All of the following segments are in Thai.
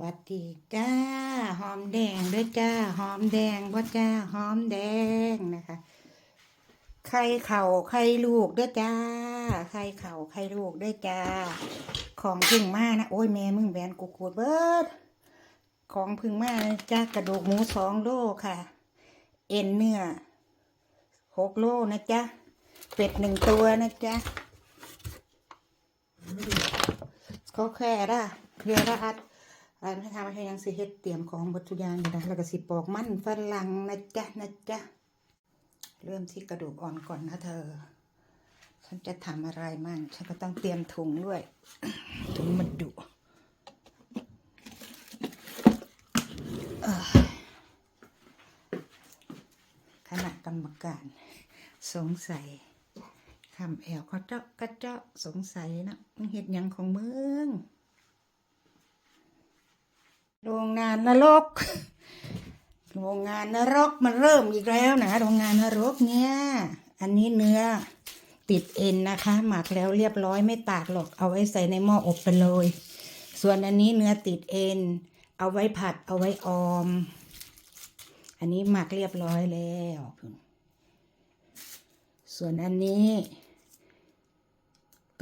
วัสดีจ้าหอมแดงด้วยจ้าหอมแดงพ่อจ้าหอมแดงนะคะไข่เข่าไข่ลูกด้วยจ้าไข่เข่าไข่ลูกด้วยจ้า ของพึ่งมานะโอ้ยแม่มึงแบนกูขูดเบิดของพึ่งมานะจ้ากระดูกหมูสองโลค่ะ เอ็นเนื้อหกโลนะจ๊ะเป็ดหนึ่งตัวนะจ๊ะเขาแค่ละเรียละอัด อันให้ทำให้ยังสิเฮ็ดเตรียมของวัตถุกอย่างอยู่นะแล้วก็สิปอกมันฝรั่งนะจ๊ะนะจ๊ะเริ่มที่กระดูกอ่อนก่อนนะเธอ ฉันจะทำอะไรมั่งฉันก็ต้องเตรียมถุงด้วย ถุงมันดุเอ้ยคณะกรรมการสงสัยคำแอวเขาเจาะกระเจาะสงสัยนะมึงเห็ดยังของมึง โรงงานนรก โรงงานนรกมันเริ่มอีกแล้วนะโรงงานนรกเนี่ยอันนี้เนื้อติดเอ็นนะคะ หมักแล้วเรียบร้อยไม่ตากหรอกเอาไว้ใส่ในหม้ออบไปเลย ส่วนอันนี้เนื้อติดเอ็น เอาไว้ผัดเอาไว้ออม อันนี้หมักเรียบร้อยแล้ว ส่วนอันนี้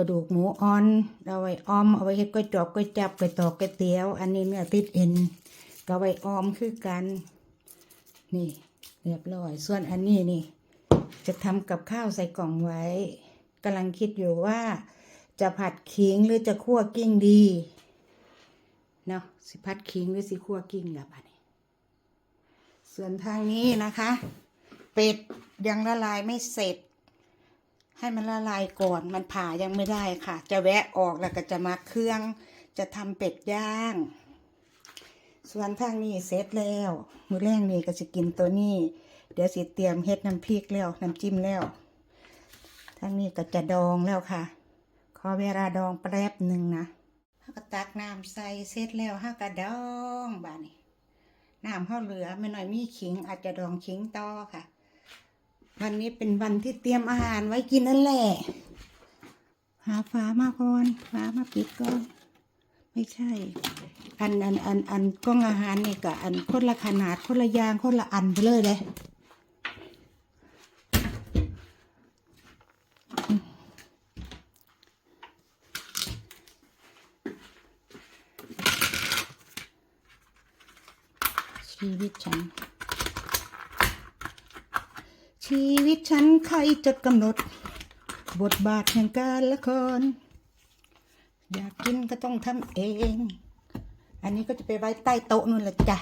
ระดูกหมูอ่อนเอาไว้ออมเอาไว้เฮ็ดก๋วยจอกก๋วยจับก๋วยตอกก๋วยเตี๋ยว อันนี้เนื้อติดเอ็นก็ไว้ออมคือกัน นี่เรียบร้อย ส่วนอันนี้นี่ จะทำกับข้าวใส่กล่องไว้กำลังคิดอยู่ว่าจะผัดขิงหรือจะคั่วกิ้งดีเนาะสิผัดขิงหรือสิคั่วกิ้งล่ะบัดนี้ส่วนทางนี้นะคะ เป็ดยังละลายไม่เสร็จ ให้มันละลายก่อนมันผ่ายังไม่ได้ค่ะ จะแวะออกแล้วก็จะมาเครื่องจะทำเป็ดย่าง ส่วนทางนี้เสร็จแล้ว มือแรงนี่ก็จะกินตัวนี้ เดี๋ยวสิเตรียมเฮ็ดน้ำพริกแล้วน้ำจิ้มแล้วทางนี้ก็จะดองแล้วค่ะ ขอเวลาดองแป๊บหนึ่งนะถ้าก็ตักน้ำใส่เสร็จแล้วห้าก็ดองบ้านี้น้ำข้าเหลือไม่หน่อยมีขิงอาจจะดองขิงต่อค่ะ วันนี้เป็นวันที่เตรียมอาหารไว้กินนั่นแหละ หาฟ้ามาก่อนฟ้ามาปิดก่อน ไม่ใช่ อันอันอันอันกล้องอาหารเนี่ยกับอันคนละขนาดคนละยางคนละอันไปเลยเลยชีวิตฉัน ชีวิตฉันใครจะกำหนด บทบาทแห่งการละคร อยากกินก็ต้องทำเอง อันนี้ก็จะไปไว้ใต้โต๊ะนู่นแหละจ้ะ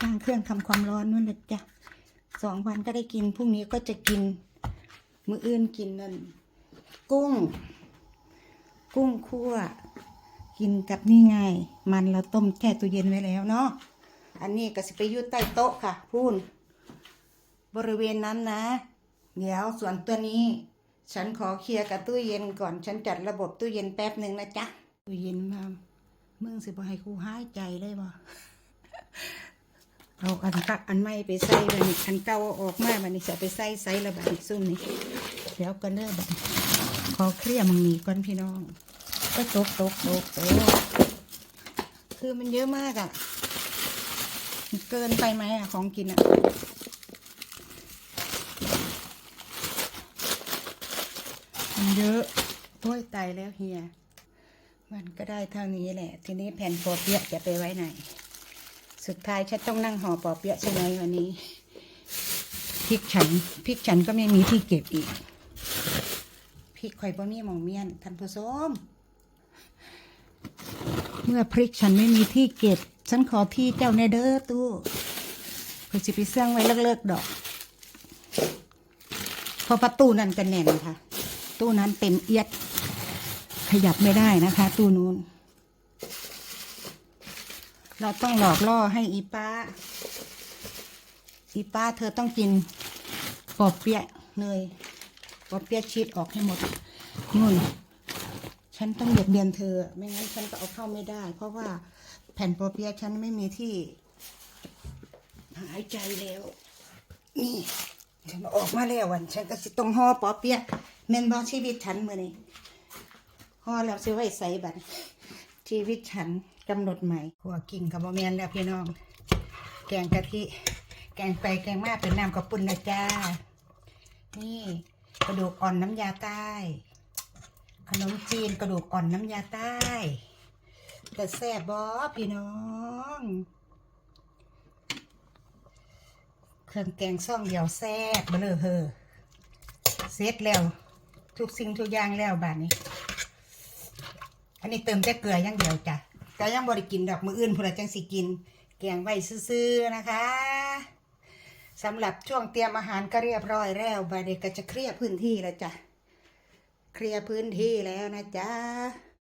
ข้างเครื่องทำความร้อนนู่นแหละจ้ะสองวันก็ได้กินพรุ่งนี้ก็จะกิน มื้ออื่นกินนั่นกุ้ง กุ้งคั่ว กินกับนี่ไง มันเราต้มแช่ตู้เย็นไว้แล้วเนาะอันนี้ก็สิไปยู่ใต้โต๊ะค่ะพูน บริเวณนั้นนะ เดี๋ยวส่วนตัวนี้ ฉันขอเคลียร์กับตู้เย็นก่อน ฉันจัดระบบตู้เย็นแป๊บหนึ่งนะจ๊ะ ตู้เย็นมามึงสิบให้กูหายใจเลยบ่เอาอันกักอันใหม่ไปใส่บันอันเก่าออกมาบัดนี้จะไปใส่ใส่ระบาดซุ่มนี่เดี๋ยวกันเด้อบันขอเคลียร์มึงนี้ก่อนพี่น้อง ก็ตกตกตกตกคือมันเยอะมากอะ เกินไปไหมอะ ของกินอะ มัน เยอะโอ้ยตายแล้วเฮีย มันก็ได้เท่านี้แหละ ทีนี้แผ่นปอเปียะจะไปไว้ไหน สุดท้ายฉันต้องนั่งห่อปอเปียะใช่ไหมวันนี้พริกฉันพริกฉันก็ไม่มีที่เก็บอีกพริกข่อยบ่มีหมองเมียนท่านผู้ชมเมื่อพริกฉันไม่มีที่เก็บ ฉันขอที่เจ้าในเด้อตู้เพื่อจะไปเสื่องไว้เลิกๆดอกพราะประตูนั้นก็แน่นค่ะ ตู้นั้นเต็มเอียด ขยับไม่ได้นะคะ ตู้นู้น เราต้องหลอกล่อให้อีป้า อีป้าเธอต้องกินปอบเปียะเนยปอบเปียะชีสออกให้หมดนู่นฉันต้องเบียดเบียนเธอ ไม่งั้นฉันก็เอาเข้าไม่ได้ เพราะว่าแผ่นปอเปียะฉันไม่มีที่ หายใจแล้ว นี่ฉันออกมาแล้ววัน ฉันก็สิต้องห่อปอเปียะ แม่นบอกชีวิตฉันมือนี้ห่อแล้วสิไว้ใส่บัตรชีวิตฉันกำหนดใหม่ขัวกิ่งกับโมเมียนแล้วพี่น้อง แกงกะทิ แกงไปแกงมาเป็นน้ำกระปุ่นนะจ้า นี่กระดูกอ่อนน้ำยาใต้ ขนมจีนกระดูกอ่อนน้ำยาใต้แต่แซ่บบอพี่น้อง เครื่องแกงซ่องเดียวแซ่บเบลอเฮอเสร็จแล้ว ทุกสิ่งทุกอย่างแล้วบาดนี้ อันนี้เติมแต่เกลืออย่างเดียวจ้ะแต่ยังบริกินดอกมืออื่นพวกเราจังสิกิน แกงไว้ซื่อๆนะคะสำหรับช่วงเตรียมอาหารก็เรียบร้อยแล้วบาดนี้ก็จะเคลียร์พื้นที่แล้วจ้ะเคลียร์พื้นที่แล้วนะจ๊ะ